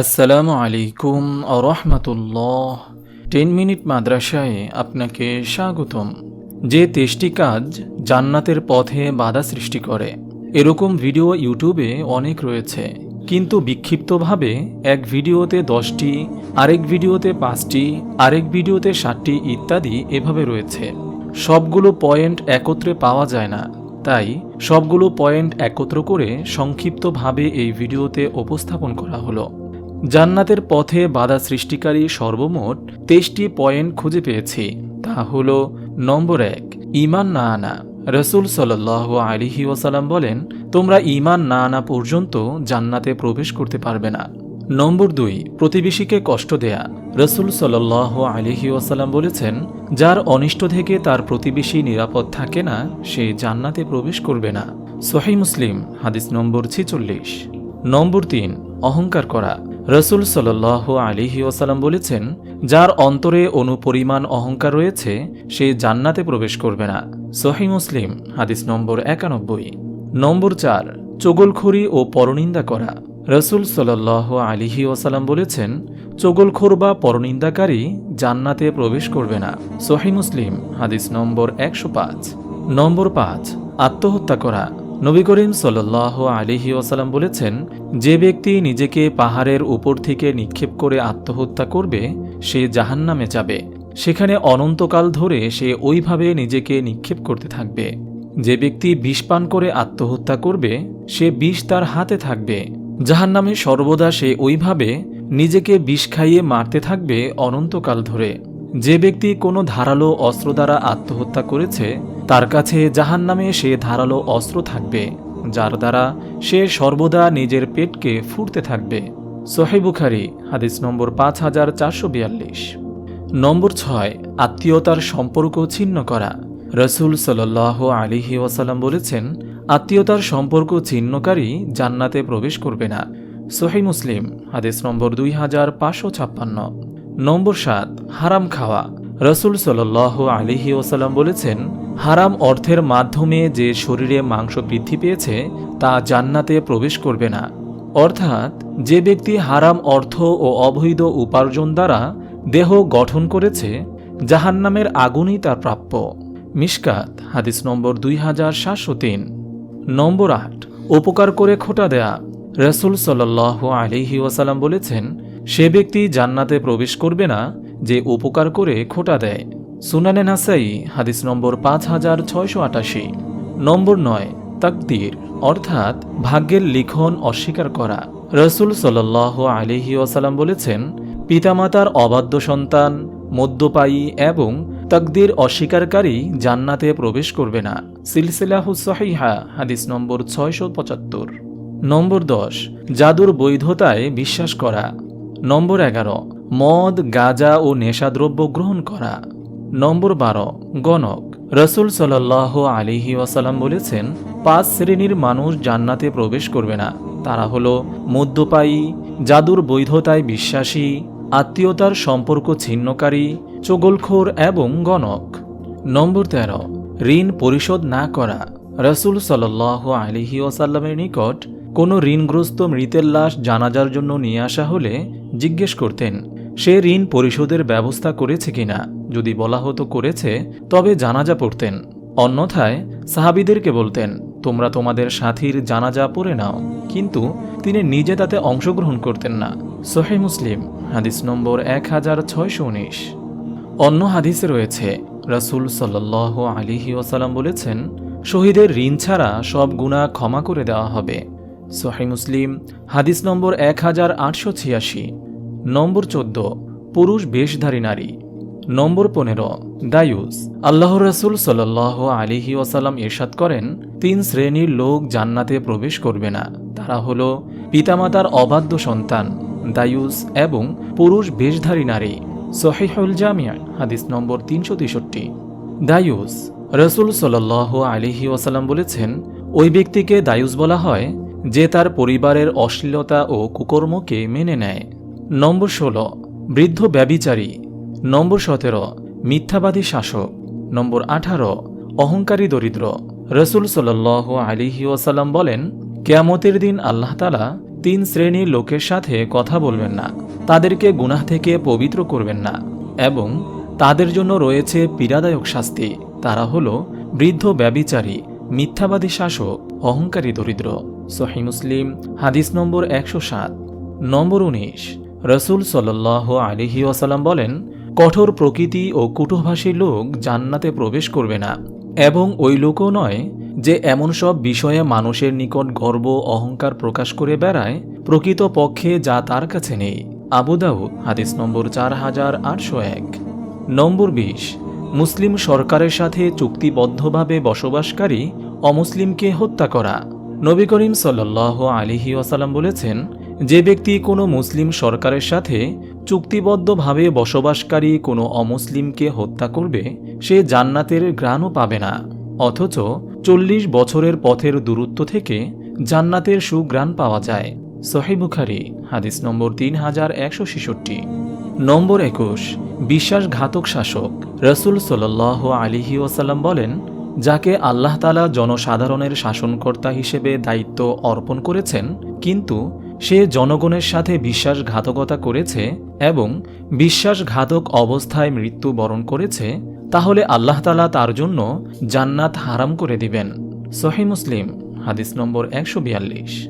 আসসালামু আলাইকুম রহমতুল্লাহ। Ten minute মাদ্রাসায় আপনাকে স্বাগতম। যে তেষ্টি কাজ জান্নাতের পথে বাধা সৃষ্টি করে, এরকম ভিডিও ইউটিউবে অনেক রয়েছে। কিন্তু বিক্ষিপ্তভাবে এক ভিডিওতে দশটি, আরেক ভিডিওতে পাঁচটি, আরেক ভিডিওতে ষাটটি ইত্যাদি এভাবে রয়েছে। সবগুলো পয়েন্ট একত্রে পাওয়া যায় না। তাই সবগুলো পয়েন্ট একত্র করে সংক্ষিপ্তভাবে এই ভিডিওতে উপস্থাপন করা হলো। জান্নাতের পথে বাধা সৃষ্টিকারী সর্বমোট তেইশটি পয়েন্ট খুঁজে পেয়েছি। তা হল, নম্বর এক ইমান না আনা। রসুল সাল আলিহি ওসালাম বলেন, তোমরা ইমান না আনা পর্যন্ত জান্নাতে প্রবেশ করতে পারবে না। নম্বর দুই, প্রতিবেশীকে কষ্ট দেয়া। রসুল সাল আলিহি ওসালাম বলেছেন, যার অনিষ্ট থেকে তার প্রতিবেশী নিরাপদ থাকে না, সে জান্নাতে প্রবেশ করবে না। সোহাই মুসলিম, হাদিস নম্বর ছিচল্লিশ। নম্বর তিন, অহংকার করা। রসুল সাল আলিহি ওসালাম বলেছেন, যার অন্তরে অনুপরিমাণ অহংকার রয়েছে, সে জান্নাতে প্রবেশ করবে না। সহি মুসলিম, হাদিস নম্বর একানব্বই। নম্বর চার, চগলখড়ি ও পরনিন্দা করা। রসুল সাল আলিহি ওসালাম বলেছেন, চগলখোর বা পরনিন্দাকারী জান্নাতে প্রবেশ করবে না। সহি মুসলিম, হাদিস নম্বর একশো পাঁচ। নম্বর পাঁচ, আত্মহত্যা করা। নবী করিম সাল আলিহি ওসালাম বলেছেন, যে ব্যক্তি নিজেকে পাহাড়ের উপর থেকে নিক্ষেপ করে আত্মহত্যা করবে, সে জাহান্নামে যাবে। সেখানে অনন্তকাল ধরে সে ওইভাবে নিজেকে নিক্ষেপ করতে থাকবে। যে ব্যক্তি বিষ পান করে আত্মহত্যা করবে, সে বিষ তার হাতে থাকবে। জাহান্নামে সর্বদা সে ওইভাবে নিজেকে বিষ খাইয়ে মারতে থাকবে অনন্তকাল ধরে। যে ব্যক্তি কোনো ধারালো অস্ত্র দ্বারা আত্মহত্যা করেছে তার কাছে জাহান নামে সে ধারালো অস্ত্র থাকবে, যার দ্বারা সে সর্বদা নিজের পেটকে ফুটতে থাকবে। সোহেবুখারি হাদিস নম্বর পাঁচ হাজার চারশো বিয়াল্লিশ। নম্বর ছয়, আত্মীয়তার সম্পর্ক ছিন্ন করা। রসুল সাল আলিহি ওয়াসাল্লাম বলেছেন, আত্মীয়তার সম্পর্ক ছিন্নকারী জান্নাতে প্রবেশ করবে না। সোহে মুসলিম, হাদিস নম্বর দুই হাজার পাঁচশো ছাপ্পান্ন। নম্বর সাত, হারাম খাওয়া। রসুল সাল আলিহি ওসাল্লাম বলেছেন, হারাম অর্থের মাধ্যমে যে শরীরে মাংস বৃদ্ধি পেয়েছে, তা জান্নাতে প্রবেশ করবে না। অর্থাৎ, যে ব্যক্তি হারাম অর্থ ও অবৈধ উপার্জন দ্বারা দেহ গঠন করেছে, জাহান্নামের আগুনই তার প্রাপ্য। মিশকাত, হাদিস নম্বর দুই হাজার সাতশো তিন। নম্বর আট, উপকার করে খোটা দেয়া। রসুল সাল আলিহি ওয়াসাল্লাম বলেছেন, সে ব্যক্তি জান্নাতে প্রবেশ করবে না যে উপকার করে খোটা দেয়। সুনানে নাসাই, হাদিস নম্বর পাঁচ হাজার ছয়শো আটাশি, নম্বর নয়, তাকদির, অর্থাৎ ভাগ্যের লিখন অস্বীকার করা। রসুল সাল আলিহি ওয়াসাল্লাম বলেছেন, পিতামাতার অবাধ্য সন্তান, মদ্যপায়ী এবং তকদির অস্বীকারী জান্নাতে প্রবেশ করবে না। সিলসিলাহুসহিহা হাদিস নম্বর ছয়শো পঁচাত্তর। নম্বর দশ, জাদুর বৈধতায় বিশ্বাস করা। নম্বর এগারো মদ, গাজা ও নেশাদ্রব্য গ্রহণ করা। নম্বর বারো, গণক। রসুল সাল আলিহি ওয়াসাল্লাম বলেছেন, পাঁচ শ্রেণির মানুষ জান্নাতে প্রবেশ করবে না। তারা হল মদ্যপায়ী, জাদুর বৈধতায় বিশ্বাসী, আত্মীয়তার সম্পর্ক ছিন্নকারী, চগলখোর এবং গণক। নম্বর তেরো, ঋণ পরিশোধ না করা। রসুল সাল আলিহি ওয়াসাল্লামের নিকট কোনো ঋণগ্রস্ত মৃতের লাশ জানাজার জন্য নিয়ে আসা হলে জিজ্ঞেস করতেন সে ঋণ পরিশোধের ব্যবস্থা করেছে কিনা? যদি বলা হতো করেছে, তবে জানাজা পড়তেন। অন্যথায় সাহাবিদেরকে বলতেন, তোমরা তোমাদের সাথীর জানাজা পড়ে নাও। কিন্তু তিনি নিজে তাতে অংশগ্রহণ করতেন না। সোহে মুসলিম, হাদিস নম্বর এক হাজার ছয়শো উনিশ। অন্য হাদিসে রয়েছে, রাসুল সাল্লাহ আলিহি ওসালাম বলেছেন, শহীদের ঋণ ছাড়া সব গুণা ক্ষমা করে দেওয়া হবে। সোহাই মুসলিম, হাদিস নম্বর এক হাজার আটশো ছিয়াশি। নম্বর চোদ্দ, পুরুষ বেশধারী নারী। নম্বর পনেরো, দায়ুস। আল্লাহ রসুল সাল আলিহি ওসালাম এরশাদ করেন, তিন শ্রেণির লোক জান্নাতে প্রবেশ করবে না। তারা হল পিতামাতার অবাধ্য সন্তান, দায়ুস এবং পুরুষ বেশধারী নারী। সহিহুল জামিয়া হাদিস নম্বর তিনশো তেষট্টি। দায়ুস। রসুল সাল আলিহি ওসালাম বলেছেন, ওই ব্যক্তিকে দায়ুস বলা হয়, যে তার পরিবারের অশ্লীলতা ও কুকর্মকে মেনে নেয়। নম্বর ষোলো, বৃদ্ধ ব্যবিচারী নম্বর সতেরো, মিথ্যাবাদী শাসক। নম্বর আঠারো, অহংকারী দরিদ্র। রসুল সাল আলিহি ওয়াসাল্লাম বলেন, কেয়ামতের দিন আল্লাহ তালা তিন শ্রেণির লোকের সাথে কথা বলবেন না। তাদেরকে গুনাহ থেকে পবিত্র করবেন না এবং তাদের জন্য রয়েছে পীড়াদায়ক শাস্তি। তারা হল বৃদ্ধ ব্যবিচারী মিথ্যাবাদী শাসক, অহংকারী দরিদ্র। সহি মুসলিম, হাদিস নম্বর একশো সাত। নম্বর উনিশ রসুল সাল্লাহ আলিহি ওয়াসাল্লাম বলেন, কঠোর প্রকৃতি ও কুটুভাষী লোক জান্নাতে প্রবেশ করবে না। এবং ওই লোকও নয় যে এমন সব বিষয়ে মানুষের নিকট গর্ব, অহংকার প্রকাশ করে বেড়ায়, প্রকৃত পক্ষে যা তার কাছে নেই। আবুদাউদ হাদিস নম্বর চার হাজার আটশো এক। নম্বর বিশ, মুসলিম সরকারের সাথে চুক্তিবদ্ধভাবে বসবাসকারী অমুসলিমকে হত্যা করা। নবী করিম সাল্লাহ আলিহি ওয়াসাল্লাম বলেছেন যে ব্যক্তি কোনো মুসলিম সরকারের সাথে চুক্তিবদ্ধভাবে বসবাসকারী কোনো অমুসলিমকে হত্যা করবে, সে জান্নাতের গ্রাণও পাবে না। অথচ চল্লিশ বছরের পথের দূরত্ব থেকে জান্নাতের সুগ্রাণ পাওয়া যায়। সহি বুখারি, হাদিস নম্বর তিন হাজার একশো ছেষট্টি। নম্বর একুশ, বিশ্বাসঘাতক শাসক। রসুল সাল্লাহ আলিহি ওসাল্লাম বলেন, যাকে আল্লাহ তালা জনসাধারণের শাসনকর্তা হিসেবে দায়িত্ব অর্পণ করেছেন, কিন্তু সে জনগণের সাথে বিশ্বাসঘাতকতা করেছে এবং বিশ্বাসঘাতক অবস্থায় মৃত্যু বরণ করেছে, তাহলে আল্লাহ তালা তার জন্য জান্নাত হারাম করে দিবেন। সহি মুসলিম, হাদিস নম্বর একশো বিয়াল্লিশ।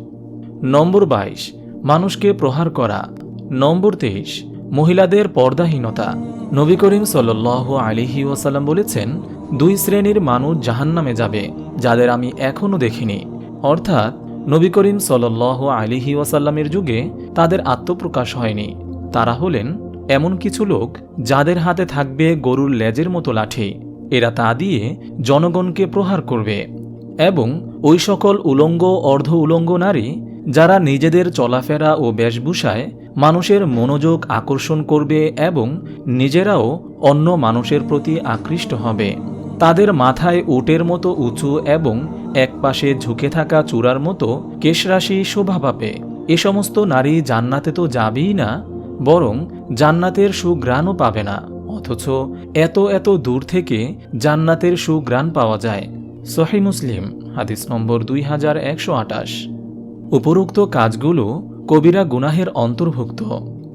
নম্বর বাইশ, মানুষকে প্রহার করা। নম্বর তেইশ, মহিলাদের পর্দাহীনতা। নবী করিম সাল্লাহ আলিহি ওয়াসাল্লাম বলেছেন, দুই শ্রেণির মানুষ জাহান্নামে যাবে, যাদের আমি এখনও দেখিনি। অর্থাৎ নবী করিম সাল্লাহ আলিহি ওয়াসাল্লামের যুগে তাদের আত্মপ্রকাশ হয়নি। তারা হলেন এমন কিছু লোক যাদের হাতে থাকবে গরুর লেজের মতো লাঠি। এরা তা দিয়ে জনগণকে প্রহার করবে এবং ওই সকল উলঙ্গ, অর্ধ উলঙ্গ নারী যারা নিজেদের চলাফেরা ও বেশভূষায় মানুষের মনোযোগ আকর্ষণ করবে এবং নিজেরাও অন্য মানুষের প্রতি আকৃষ্ট হবে। তাদের মাথায় উটের মতো উঁচু এবং একপাশে ঝুঁকে থাকা চূড়ার মতো কেশরাশি শোভা পাবে। এ সমস্ত নারী জান্নাতে তো যাবেই না, বরং জান্নাতের সুগ্রাণও পাবে না। অথচ এত এত দূর থেকে জান্নাতের সুগ্রাণ পাওয়া যায়। সহি মুসলিম, হাদিস নম্বর দুই হাজার একশো আটাশ উপরোক্ত কাজগুলো কবিরা গুনাহের অন্তর্ভুক্ত।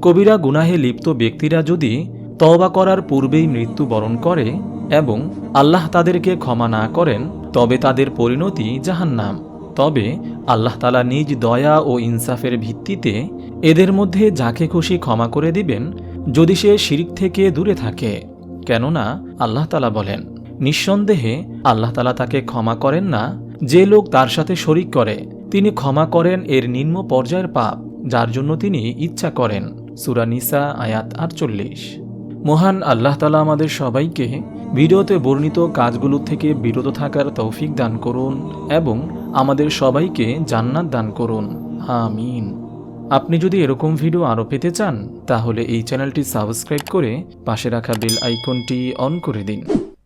কবিরা গুনাহে লিপ্ত ব্যক্তিরা যদি তওবা করার পূর্বেই মৃত্যুবরণ করে এবং আল্লাহ তাদেরকে ক্ষমা না করেন, তবে তাদের পরিণতি জাহান্নাম। তবে আল্লাহ তালা নিজ দয়া ও ইনসাফের ভিত্তিতে এদের মধ্যে যাকে খুশি ক্ষমা করে দিবেন, যদি সে শিরিক থেকে দূরে থাকে। কেননা আল্লাহ তালা বলেন, নিঃসন্দেহে আল্লাহ তালা তাকে ক্ষমা করেন না, যে লোক তার সাথে শরিক করে, তিনি ক্ষমা করেন এর নিম্ন পর্যায়ের পাপ, যার জন্য তিনি ইচ্ছা করেন। সুরা নিসা আয়াত আটচল্লিশ। মহান আল্লাহ তালা আমাদের সবাইকে ভিডিওতে বর্ণিত কাজগুলো থেকে বিরত থাকার তৌফিক দান করুন এবং আমাদের সবাইকে জান্নাত দান করুন। আমিন। আপনি যদি এরকম ভিডিও আরও পেতে চান, তাহলে এই চ্যানেলটি সাবস্ক্রাইব করে পাশে রাখা বেল আইকনটি অন করে দিন।